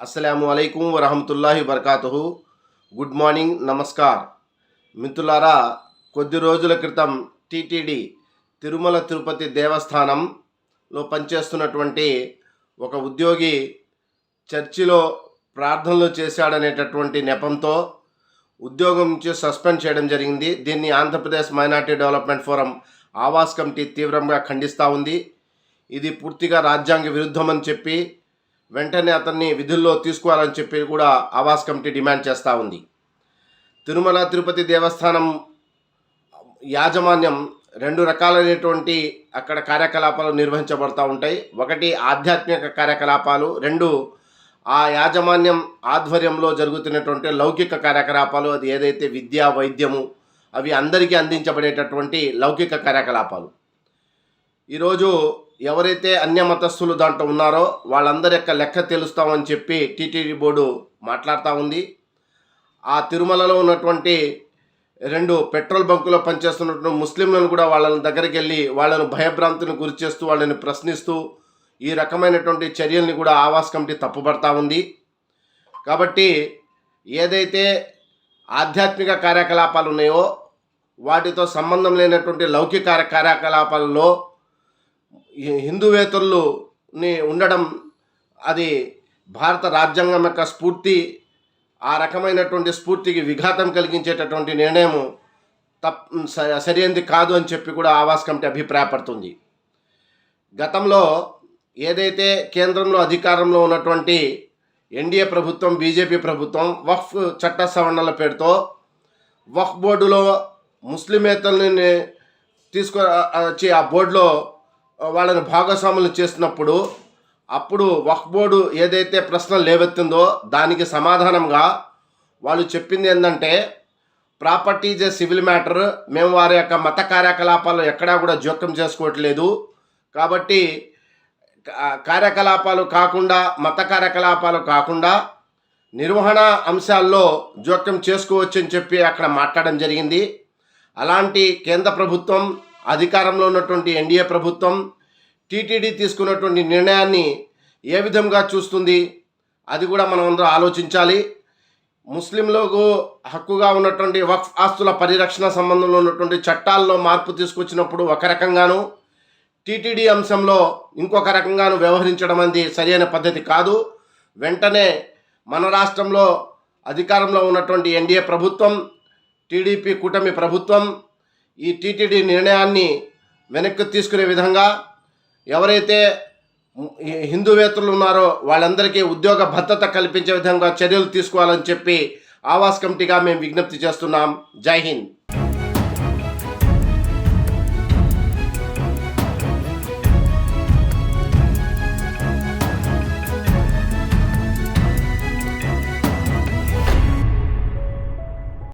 అస్సలం అయికం వరహమతుల్లాహి వరకాతుహు గుడ్ మార్నింగ్ నమస్కార్. మిత్రులారా కొద్ది రోజుల క్రితం టీటీడీ తిరుమల తిరుపతి దేవస్థానంలో పనిచేస్తున్నటువంటి ఒక ఉద్యోగి చర్చిలో ప్రార్థనలు చేశాడనేటటువంటి నెపంతో ఉద్యోగం నుంచి సస్పెండ్ చేయడం జరిగింది. దీన్ని Andhra Pradesh minority development forum Awaaz committee తీవ్రంగా ఖండిస్తూ ఉంది. ఇది పూర్తిగా రాజ్యాంగ విరుద్ధమని చెప్పి వెంటనే అతన్ని విధుల్లో తీసుకోవాలని చెప్పి కూడా ఆవాస్ కమిటీ డిమాండ్ చేస్తూ ఉంది. తిరుమల తిరుపతి దేవస్థానం యాజమాన్యం రెండు రకాలైనటువంటి అక్కడ కార్యకలాపాలు నిర్వహించబడతా ఉంటాయి. ఒకటి ఆధ్యాత్మిక కార్యకలాపాలు రెండు ఆ యాజమాన్యం ఆధ్వర్యంలో జరుగుతున్నటువంటి లౌకిక కార్యకలాపాలు అది ఏదైతే విద్య వైద్యము అవి అందరికీ అందించబడేటటువంటి లౌకిక కార్యకలాపాలు. ఈరోజు ఎవరైతే అన్య మతస్థులు దాంట్లో ఉన్నారో వాళ్ళందరి యొక్క లెక్క తెలుస్తామని చెప్పి టీటీడీ బోర్డు మాట్లాడుతూ ఉంది. ఆ తిరుమలలో ఉన్నటువంటి రెండు పెట్రోల్ బంకులో పనిచేస్తున్నటువంటి ముస్లింలను కూడా వాళ్ళ దగ్గరికి వెళ్ళి వాళ్ళను భయభ్రాంతిని గురి చేస్తూ వాళ్ళని ప్రశ్నిస్తూ ఈ రకమైనటువంటి చర్యల్ని కూడా ఆవాస్ కమిటీ తప్పుపడతా ఉంది. కాబట్టి ఏదైతే ఆధ్యాత్మిక కార్యకలాపాలు ఉన్నాయో వాటితో సంబంధం లేనటువంటి లౌకిక కార్య- కార్యకలాపాలలో ఈ ఉండడం అది భారత రాజ్యాంగం యొక్క స్ఫూర్తి ఆ రకమైనటువంటి స్ఫూర్తికి విఘాతం కలిగించేటటువంటి నిర్ణయం తప్ స- సరైనది కాదు అని చెప్పి కూడా ఆవాస్ కమిటీ అభిప్రాయపడుతుంది. గతంలో ఏదైతే కేంద్రంలో అధికారంలో ఉన్నటువంటి ఎన్డీఏ ప్రభుత్వం బీజేపీ ప్రభుత్వం వక్ఫ్ చట్ట సవరణల పేరుతో వక్ఫ్ బోర్డులో ముస్లిమేతల్ని తీసుకు వచ్చి ఆ బోర్డులో వాళ్ళని భాగస్వాములు చేసినప్పుడు అప్పుడు వక్ఫ్ బోర్డు ఏదైతే ప్రశ్న లేవెత్తిందో దానికి సమాధానంగా వాళ్ళు చెప్పింది ఏంటంటే property is a civil matter మేము వారి యొక్క మత కార్యకలాపాలు ఎక్కడా కూడా జోక్యం చేసుకోవట్లేదు. కాబట్టి కార్యకలాపాలు కాకుండా మత కార్యకలాపాలు కాకుండా నిర్వహణ అంశాల్లో జోక్యం చేసుకోవచ్చని చెప్పి అక్కడ మాట్లాడడం జరిగింది. అలాంటి కేంద్ర ప్రభుత్వం అధికారంలో ఉన్నటువంటి ఎన్డీఏ ప్రభుత్వం టీటీడీ తీసుకున్నటువంటి నిర్ణయాన్ని ఏ విధంగా చూస్తుంది? అది కూడా మనం అందరూ ఆలోచించాలి. ముస్లింలకు హక్కుగా ఉన్నటువంటి వక్ఫ్ ఆస్తుల పరిరక్షణ సంబంధంలో ఉన్నటువంటి చట్టాల్లో మార్పు తీసుకొచ్చినప్పుడు ఒక రకంగాను టీటీడీ అంశంలో ఇంకొక రకంగాను వ్యవహరించడం అనేది సరైన పద్ధతి కాదు. వెంటనే మన రాష్ట్రంలో అధికారంలో ఉన్నటువంటి ఎన్డీఏ ప్రభుత్వం టీడీపీ కూటమి ప్రభుత్వం ఈ టీటీడీ నిర్ణయాన్ని వెనక్కి తీసుకునే విధంగా ఎవరైతే హిందూవేత్తలు ఉన్నారో వాళ్ళందరికీ ఉద్యోగ భద్రత కల్పించే విధంగా చర్యలు తీసుకోవాలని చెప్పి ఆవాస్ కమిటీగా మేము విజ్ఞప్తి చేస్తున్నాం. జై హింద్.